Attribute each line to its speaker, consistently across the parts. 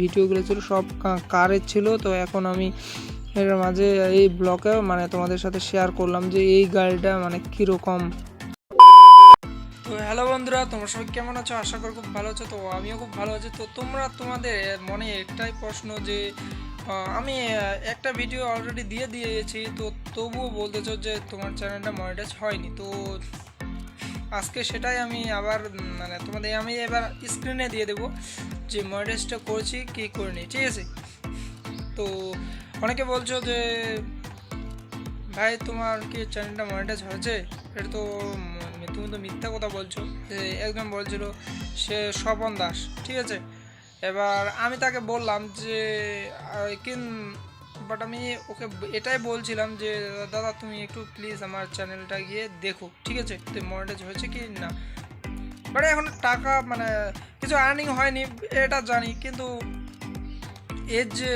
Speaker 1: ভিডিওগুলো ছিল সব কারের ছিল, তো এখন আমি এর মাঝে এই ব্লকে মানে তোমাদের সাথে শেয়ার করলাম যে এই গাড়িটা মানে কীরকম। তো হ্যালো বন্ধুরা, তোমরা সবাই কেমন আছো? আশা করি খুব ভালো আছো। তো আমিও খুব ভালো আছি। তো তোমরা তোমাদের মনে একটাই প্রশ্ন যে আমি একটা ভিডিও অলরেডি দিয়ে দিয়েছি। তো তবুও বলতেছো যে তোমার চ্যানেলটা মনিটাইজ হয়নি। তো আজকে সেটাই আমি আবার মানে তোমাদের আমি এবার স্ক্রিনে দিয়ে দেবো। যে মনিটাইজটা করেছি, কি করিনি, ঠিক আছে? তো অনেকে বলছো যে, ভাই, তোমার কি চ্যানেলটা মনিটাইজ হয়েছে? এটা তো তুমি তো মিথ্যা কথা বলছো। যে একজন বলছিল, সে স্বপন দাস, ঠিক আছে? এবার আমি তাকে বললাম যে কিন বাট আমি ওকে এটাই বলছিলাম যে, দাদা, তুমি একটু প্লিজ আমার চ্যানেলটা গিয়ে দেখো, ঠিক আছে? তো মনিটাইজ হয়েছে কি না? বাট এখন টাকা মানে কিছু আর্নিং হয়নি, এটা জানি, কিন্তু এর যে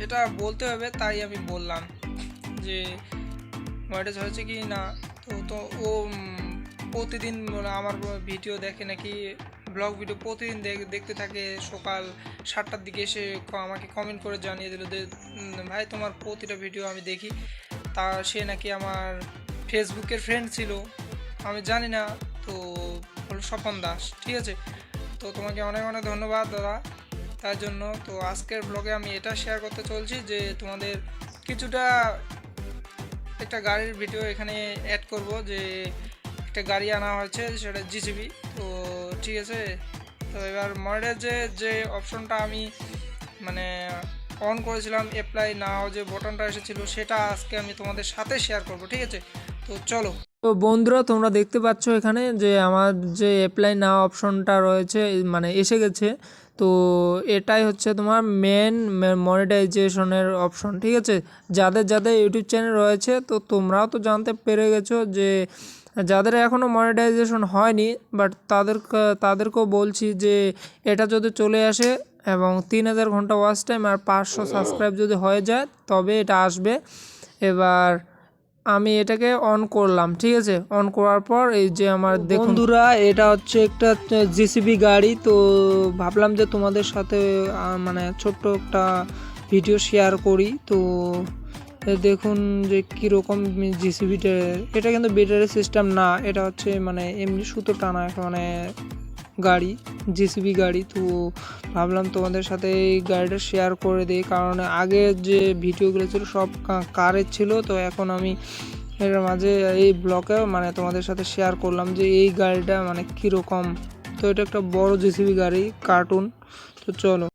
Speaker 1: এটা বলতে হবে, তাই আমি বললাম যে মনিটাইজ হয়েছে কি না, তো তো ও প্রতিদিন মানে আমার ভিডিও দেখে নাকি, ব্লগ ভিডিও প্রতিদিন দেখ- দেখতে থাকে, সকাল সাতটার দিকে এসে আমাকে কমেন্ট করে জানিয়ে দিল যে ভাই তোমার প্রতিটা ভিডিও আমি দেখি। তা সে নাকি আমার ফেসবুকের ফ্রেন্ড ছিল, আমি জানি না, তো হলো স্বপন দাস, ঠিক আছে? তো তোমাকে অনেক অনেক ধন্যবাদ দাদা। তার জন্য তো আজকের ব্লগে আমি এটা শেয়ার করতে চলছি যে তোমাদের কিছুটা একটা গাড়ির ভিডিও এখানে অ্যাড করব যে একটা গাড়ি আনা হয়েছে, সেটা জিসিবি তো ঠিক আছে? তো এবার মডেলের যে যে অপশনটা আমি মানে অন করেছিলাম অ্যাপ্লাই নাও যে বটনটা এসেছিল, সেটা আজকে আমি তোমাদের সাথে শেয়ার করব, ঠিক আছে? তো চলো। তো বন্ধুরা, তোমরা দেখতে পাচ্ছ এখানে যে আমার যে অ্যাপ্লাই নাও অপশনটা রয়েছে মানে এসে গেছে। তো এটাই হচ্ছে তোমার মেন মনিটাইজেশনের অপশন ঠিক আছে? যাদের যাদের ইউটিউব চ্যানেল রয়েছে, তো তোমরাও তো জানতে পেরে গেছো যে যাদের এখনও মনিটাইজেশন হয়নি বাট তাদের, তাদেরকেও বলছি যে এটা যদি চলে আসে এবং তিন হাজার ঘণ্টা ওয়াচ টাইম আর পাঁচশো সাবস্ক্রাইব যদি হয়ে যায়, তবে এটা আসবে। এবার আমি এটাকে অন করলাম ঠিক আছে? অন করার পর এই যে আমার বন্ধুরা এটা হচ্ছে একটা জিসিবি গাড়ি তো ভাবলাম যে তোমাদের সাথে মানে ছোট্ট একটা ভিডিও শেয়ার করি। তো দেখুন যে কীরকম জিসিবিটা এটা কিন্তু ব্যাটারি সিস্টেম না এটা হচ্ছে মানে এমনি সুতো টানা মানে গাড়ি, জেসিবি গাড়ি, তো ভাবলাম তোমাদের সাথে এই গাড়িটা শেয়ার করে দিই। কারণ আগে যে ভিডিওগুলো ছিল সব কারের ছিল, তো এখন আমি এর মাঝে এই ব্লকে মানে তোমাদের সাথে শেয়ার করলাম যে এই গাড়িটা মানে কীরকম। তো এটা একটা বড় জেসিবি গাড়ি কার্টুন তো চলো।